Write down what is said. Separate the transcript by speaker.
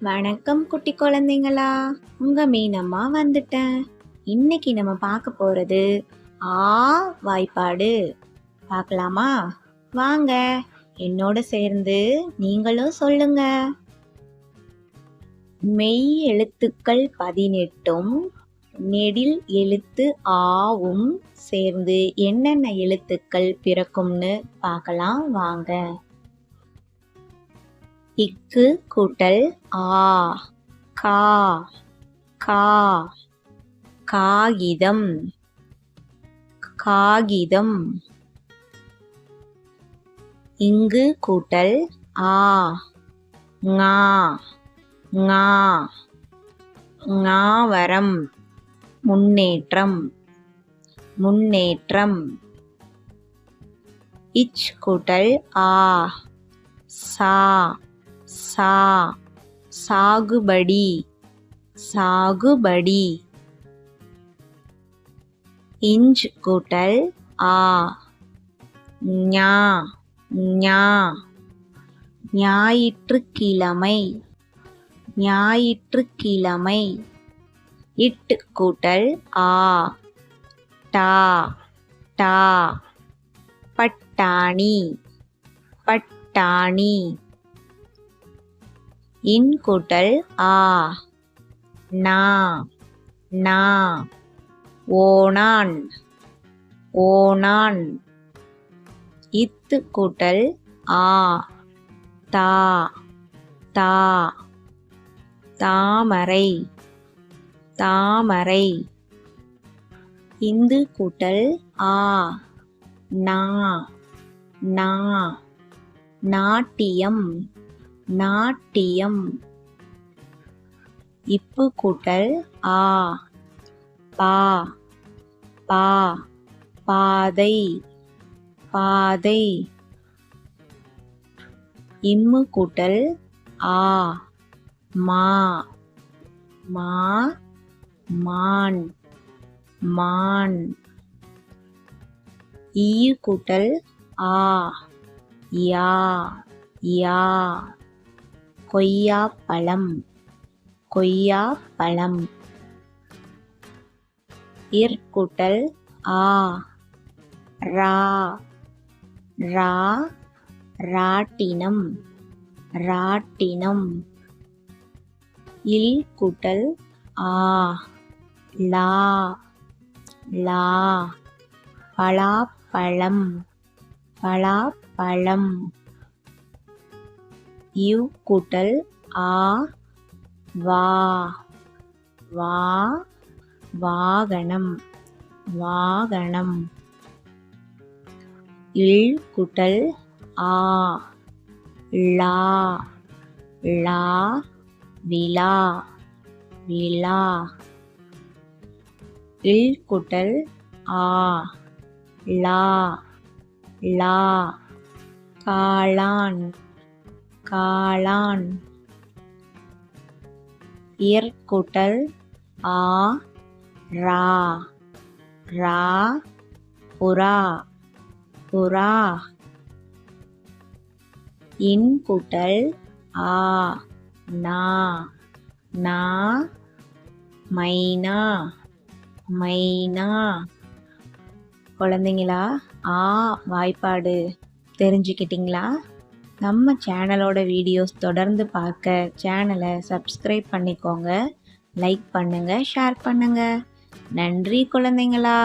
Speaker 1: வணக்கம் குட்டி குழந்தைங்களா. உங்க மீனம்மா வந்துட்டேன். இன்னைக்கு நம்ம பார்க்க போறது ஆ வாய்ப்பாடு. பார்க்கலாமா? வாங்க. என்னோட சேர்ந்து நீங்களும் சொல்லுங்க. மெய் எழுத்துக்கள் பதினெட்டும் நெடில் எழுத்து ஆவும் சேர்ந்து என்னென்ன எழுத்துக்கள் பிறக்கும்னு பார்க்கலாம். வாங்க. இக்கு கூட்டல் ஆ கா கா காகிதம் காகிதம். இங்கு கூட்டல் ஆ ஙா ஞா ஞாவரம் முன்னேற்றம் முன்னேற்றம். இச் கூட்டல் ஆ சா சா சாகுபடி சாகுபடி. இஞ்ச் கூட்டல் ஆ. ஞா ஞா. ஞாயிற்றுக்கிழமை ஞாயிற்றுக்கிழமை. இட்டு கூட்டல் ஆ. டா டா. பட்டாணி பட்டாணி. இன்கூட்டல் ஆ. நா. நா. ஓணான். ஓணான். இத்து கூட்டல் ஆ. தா. தா. தாமரை. தாமரை. இந்து கூட்டல் ஆ. நா. நா. நாட்டியம். நாட்டியம். இப்பு கூட்டல் ஆ பா பா பாதை பாதை. இம்மு கூட்டல் ஆ மா மா மான் மான். ஈ கூட்டல் ஆ யா யா. கொய்யா பழம் கொய்யா பழம் இர் ஆ. ரா. ரா. ராட்டினம். ராட்டினம். இல் குட்டல் ஆ. லா. லா. பலாப்பழம். பலாப்பழம். யு கூட்டல் ஆ வா வா வாகனம் வாகனம். இல் குட்டல் ஆ லா லா விழா விழா இல் குட்டல் ஆ லா லா காளான். காளான். இயற்குட்டல் ஆ ரா. ரா புறா. புறா. இன்குட்டல் ஆ நா. நா மைனா. மைனா. குழந்தைங்களா ஆ வாய்ப்பாடு. தெரிஞ்சுக்கிட்டிங்களா? நம்ம சேனலோட வீடியோஸ் தொடர்ந்து பார்க்க சேனலை சப்ஸ்கிரைப் பண்ணிக்கோங்க லைக் பண்ணுங்கள் ஷேர் பண்ணுங்கள் நன்றி குழந்தைங்களா.